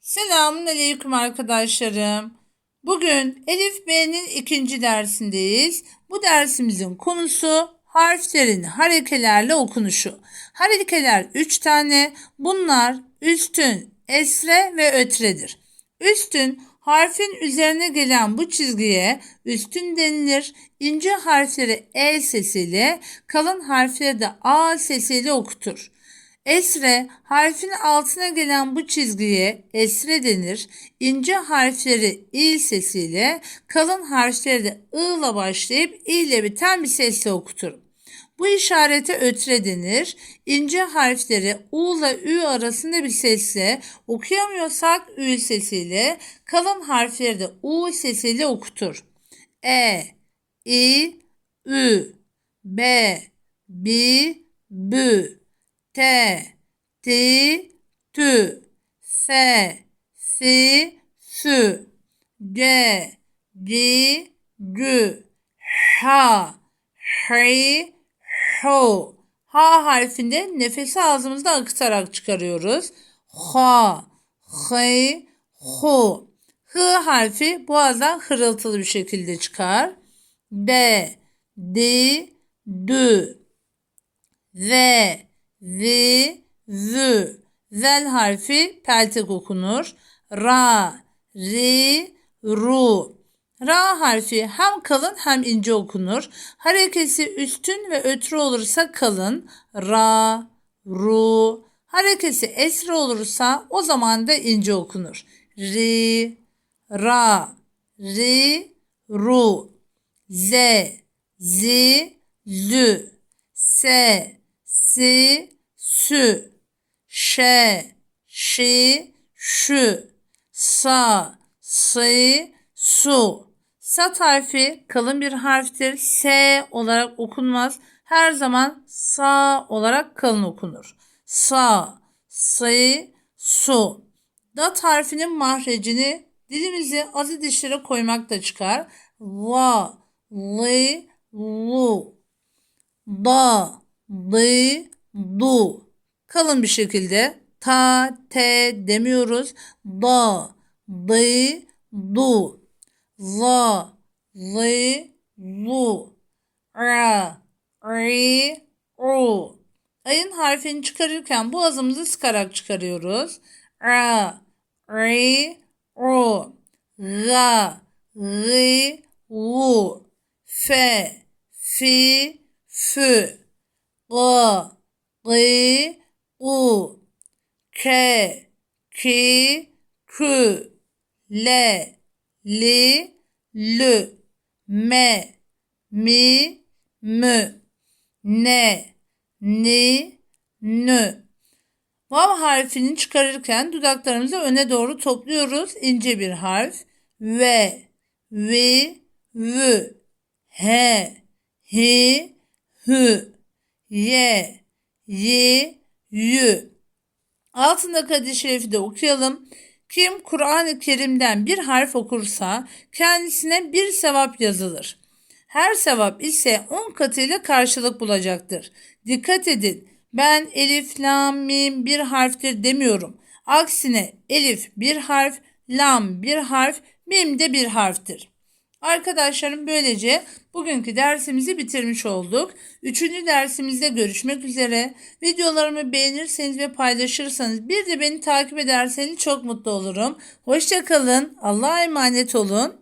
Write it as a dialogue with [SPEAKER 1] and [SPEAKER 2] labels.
[SPEAKER 1] Selamun Aleyküm arkadaşlarım. Bugün Elif B'nin ikinci dersindeyiz. Bu dersimizin konusu harflerin harekelerle okunuşu. Harekeler 3 tane. Bunlar üstün, esre ve ötredir. Üstün harfin üzerine gelen bu çizgiye üstün denilir. İnce harfleri E sesiyle, kalın harfleri de A sesiyle okutur. Esre harfin altına gelen bu çizgiye esre denir. İnce harfleri il sesiyle, kalın harfleri de ı ile başlayıp i ile biten bir sesle okuturum. Bu işarete ötre denir. İnce harfleri u ile ü arasında bir sesle okuyamıyorsak ü sesiyle, kalın harfleri de u sesiyle okutur. E, i, ü, b, bi, bü, T, T, Tü, F, Fi, Fü, G, G, Gü, H, H, Ho. H harfinde nefesi ağzımızda akıtarak çıkarıyoruz. Ha, H, Ho. H harfi boğazdan hırıltılı bir şekilde çıkar. D, D, Dü, V, V, V. Zel harfi peltek okunur. Ra, Ri, Ru. Ra harfi hem kalın hem ince okunur. Harekesi üstün ve ötrü olursa kalın. Ra, Ru. Harekesi esre olursa o zaman da ince okunur. Ri, Ra, Ri, Ru. Z, Z, Zü. S, si, sü, şe, şi, şü, sa, sı, su. Sat harfi kalın bir harftir. S olarak okunmaz. Her zaman sa olarak kalın okunur. Sa, sı, su. Dat harfinin mahrecini dilimizi azı dişlere koymakla çıkar. Va, li, lu. Da, dı, du. Kalın bir şekilde ta, te demiyoruz. Da, dı, du. La, lı, lu. Ra, ri, u. Ayın harfini çıkarırken boğazımızı sıkarak çıkarıyoruz. Ra, ri, u. Ga, gı, u. Fe, fi, fü. Gı, gı, u. Ke, ki, kü. Le, li, lü. Me, mi, mü. Ne, ni, nü. Vav harfini çıkarırken dudaklarımızı öne doğru topluyoruz. İnce bir harf. Ve, vi, vü. He, hi, hü. Ye, yi, yü. Altındaki hadis-i şerifi de okuyalım. Kim Kur'an-ı Kerim'den bir harf okursa kendisine bir sevap yazılır. Her sevap ise on katıyla karşılık bulacaktır. Dikkat edin. Ben elif, lam, mim bir harftir demiyorum. Aksine elif bir harf, lam bir harf, mim de bir harftir. Arkadaşlarım böylece bugünkü dersimizi bitirmiş olduk. Üçüncü dersimizde görüşmek üzere. Videolarımı beğenirseniz ve paylaşırsanız bir de beni takip ederseniz çok mutlu olurum. Hoşçakalın. Allah'a emanet olun.